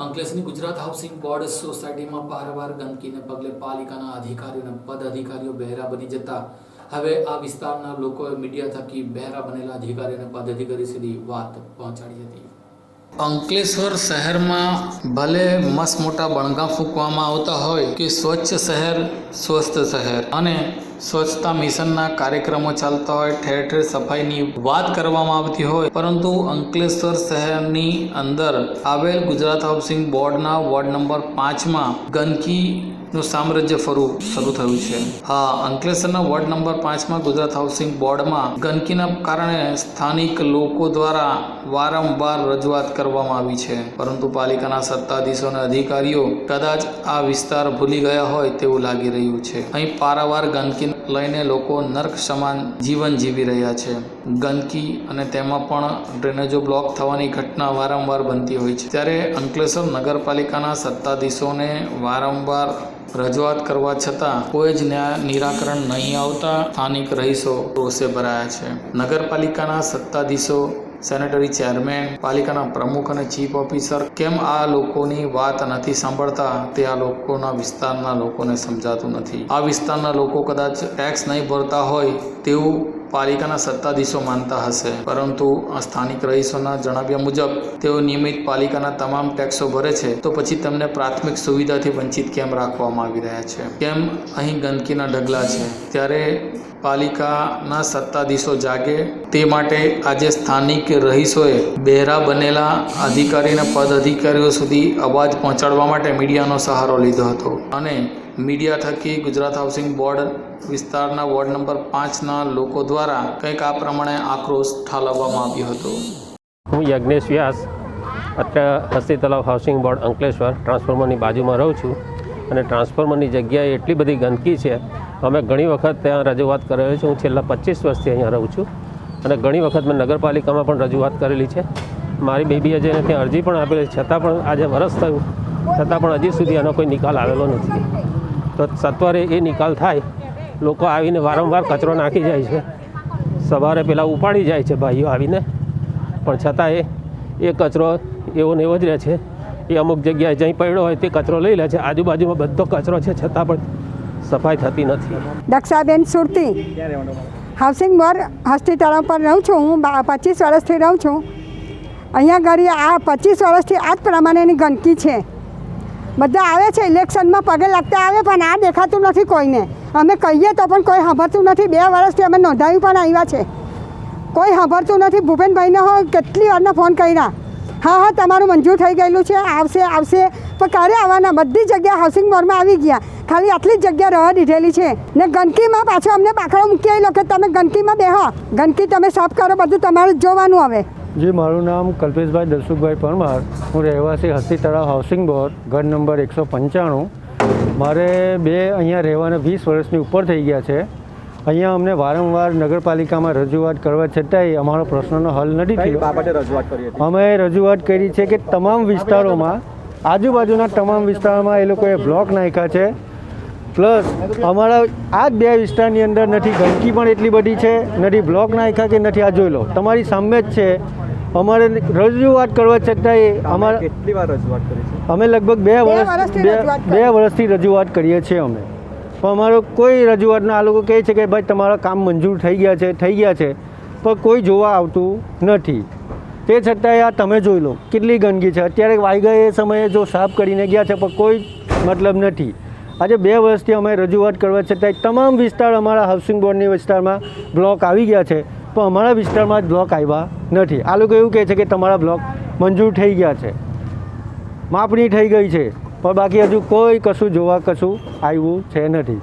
અંકલેશ્વરની Gujarat housing board સોસાયટીમાં પારવાર ગંદકીને પગલે પાલિકાના અધિકારીઓ અને પદ અધિકારીઓ બહેરા બની જતા. હવે આ વિસ્તારના લોકોએ મીડિયા થકી બહેરા બનેલા અધિકારીઓને પદ અધિકારી સુધી વાત પહોંચાડી હતી. અંકલેશ્વર શહેરમાં ભલે મસ્ત મોટા બણગા ફૂંકવામાં આવતા હોય કે સ્વચ્છ શહેર, સ્વસ્થ શહેર અને સ્વચ્છતા મિશનના કાર્યક્રમો ચાલતા હોય, ઠેર ઠેર સફાઈની વાત કરવામાં આવતી હોય, પરંતુ અંકલેશ્વર શહેરની અંદર આવેલ ગુજરાત હાઉસિંગ બોર્ડના વોર્ડ નંબર પાંચમાં ગંદકીનું સામ્રાજ્ય ફરવું શરૂ થયું છે. હા, અંકલેશ્વરના વોર્ડ નંબર પાંચમાં ગુજરાત હાઉસિંગ બોર્ડમાં ગંદકીના કારણે સ્થાનિક લોકો દ્વારા વારંવાર રજૂઆત કરવામાં આવી છે. પરંતુ પાલિકાના સત્તાધીશો અને અધિકારીઓ કદાચ આ વિસ્તાર ભૂલી ગયા હોય તેવું લાગી રહ્યું છે. અહીં પારાવાર ગંદકી લઈને લોકો નર્ક સમાન જીવન જીવી રહ્યા છે. ગંદકી અને તેમાં પણ ડ્રેનેજો બ્લોક થવાની ઘટના વારંવાર બનતી હોય છે. ત્યારે અંકલેશ્વર નગરપાલિકાના સત્તાધીશોને વારંવાર રજૂઆત કરવા છતાં કોઈ જ નિરાકરણ નહીં આવતા સ્થાનિક રહીશો રોષે ભરાયા છે. નગરપાલિકાના સત્તાધીશો, સેનેટરી ચેરમેન, પાલિકાના પ્રમુખ અને ચીફ ઓફિસર કેમ આ લોકોની વાત નથી સાંભળતા તે આ લોકોના વિસ્તારના લોકોને સમજાતું નથી. આ વિસ્તારના લોકો કદાચ ટેક્સ નહીં ભરતા હોય તેવું પાલિકાના સત્તાધીશો માનતા હશે. પરંતુ સ્થાનિક રહીશોના જણાવ્યા મુજબ, તેઓ નિયમિત પાલિકાના તમામ ટેક્સો ભરે છે, તો પછી તેમને પ્રાથમિક સુવિધાથી વંચિત કેમ રાખવામાં આવી રહ્યા છે? કેમ અહીં ગંદકીના ઢગલા છે? ત્યારે પાલિકાના સત્તાધીશો જાગે તે માટે આજે સ્થાનિક રહીશોએ બહેરા બનેલા અધિકારી અને પદ અધિકારીઓ સુધી અવાજ પહોંચાડવા માટે મીડિયાનો સહારો લીધો હતો. અને મીડિયા થકી ગુજરાત હાઉસિંગ બોર્ડ વિસ્તારના વોર્ડ નંબર પાંચના લોકો દ્વારા કંઈક આ પ્રમાણે આક્રોશ ઠાલવવામાં આવ્યો હતો. હું યજ્ઞેશ વ્યાસ, અત્યારે હસ્તી તલાવ હાઉસિંગ બોર્ડ અંકલેશ્વર ટ્રાન્સફોર્મરની બાજુમાં રહું છું અને ટ્રાન્સફોર્મરની જગ્યાએ એટલી બધી ગંદકી છે. અમે ઘણી વખત ત્યાં રજૂઆત કરેલી છે. હું છેલ્લા પચીસ વર્ષથી અહીંયા રહું છું અને ઘણી વખત મેં નગરપાલિકામાં પણ રજૂઆત કરેલી છે. મારી બેબીએ જઈને ત્યાં અરજી પણ આપેલી છતાં પણ આજે વરસ થયું. છતાં પણ હજી સુધી એનો કોઈ નિકાલ આવેલો નથી. તો સત્વરે એ નિકાલ થાય. લોકો આવીને વારંવાર કચરો નાખી જાય છે. સવારે પેલા ઉપાડી જાય છે ભાઈઓ આવીને. પણ છતાં એ એ કચરો એવો ને એવો જ રહે છે. એ અમુક જગ્યાએ જ્યાં પડ્યો હોય તે કચરો લઈ લે છે. આજુબાજુમાં બધો કચરો છે. છતાં પણ સફાઈ થતી નથી. દક્ષાબેન સુરતી, હાઉસિંગ બોર્ડ હોસ્પિટલ પર રહું છું. હું પચીસ વર્ષથી રહું છું. અહીંયા ઘડી આ પચીસ વર્ષથી આ જ પ્રમાણેની ગંદકી છે. બધા આવે છે, ઇલેક્શનમાં પગે લાગતા આવે, પણ આ દેખાતું નથી કોઈને. અમે કહીએ તો પણ કોઈ સાંભળતું નથી. બે વર્ષથી અમે નોંધાવી પણ આવ્યા છે. કોઈ સાંભળતું નથી. ભૂપેનભાઈને હો, કેટલી વારના ફોન કર્યા. હા હા, તમારું મંજૂર થઈ ગયેલું છે. આવશે આવશે. પણ ક્યારે આવવાના? બધી જગ્યા હાઉસિંગ બોર્ડમાં આવી ગયા. ખાલી આટલી જ જગ્યા રહેવા દીધેલી છે. ને ગંદકીમાં પાછો અમને બાકડો મૂકી આવેલો કે તમે ગંદકીમાં બેહો. ગંદકી તમે સાફ કરો, બધું તમારે જોવાનું હવે. જી મારું નામ કલ્પેશભાઈ દલસુખભાઈ પરમાર હું રહેવાસી હસ્તી તળાવ હાઉસિંગ બોર્ડ ઘર નંબર એકસો પંચાણું. મારે બે અહીંયા રહેવાના વીસ વર્ષની ઉપર થઈ ગયા છે. અહીંયા અમને વારંવાર નગરપાલિકામાં રજૂઆત કરવા છતાંય અમારો પ્રશ્નનો હલ નથી થયો. અમે રજૂઆત કરી છે કે તમામ વિસ્તારોમાં આજુબાજુના તમામ વિસ્તારોમાં એ લોકોએ બ્લોક નાખ્યા છે. પ્લસ અમારા આ જ બે વિસ્તારની અંદર નથી ગંદકી પણ એટલી બધી છે નથી બ્લોક નાખ્યા કે નથી આ જોઈ લો. તમારી સામે જ છે. અમારે રજૂઆત કરવા છતાંય અમારા કેટલી વાર રજૂઆત કરી છે? અમે લગભગ બે વર્ષ બે બે વર્ષથી રજૂઆત કરીએ છીએ અમે. પણ અમારો કોઈ રજૂઆતના આ લોકો કહે છે કે ભાઈ તમારા કામ મંજૂર થઈ ગયા છે થઈ ગયા છે. પણ કોઈ જોવા આવતું નથી. તે છતાંય આ તમે જોઈ લો કેટલી ગંદકી છે. અત્યારે વાગ્યા એ સમયે જો સાફ કરીને ગયા છે પણ કોઈ મતલબ નથી. આજે બે વર્ષથી અમે રજૂઆત કરવા છતાંય તમામ વિસ્તાર અમારા હાઉસિંગ બોર્ડની વિસ્તારમાં બ્લોક આવી ગયા છે, પણ અમારા વિસ્તારમાં જ બ્લોક આવ્યા નથી. આ લોકો એવું કહે છે કે તમારા બ્લોક મંજૂર થઈ ગયા છે. માપણી થઈ ગઈ છે, પણ બાકી હજુ કોઈ કશું જોવા કશું આવ્યું છે નથી.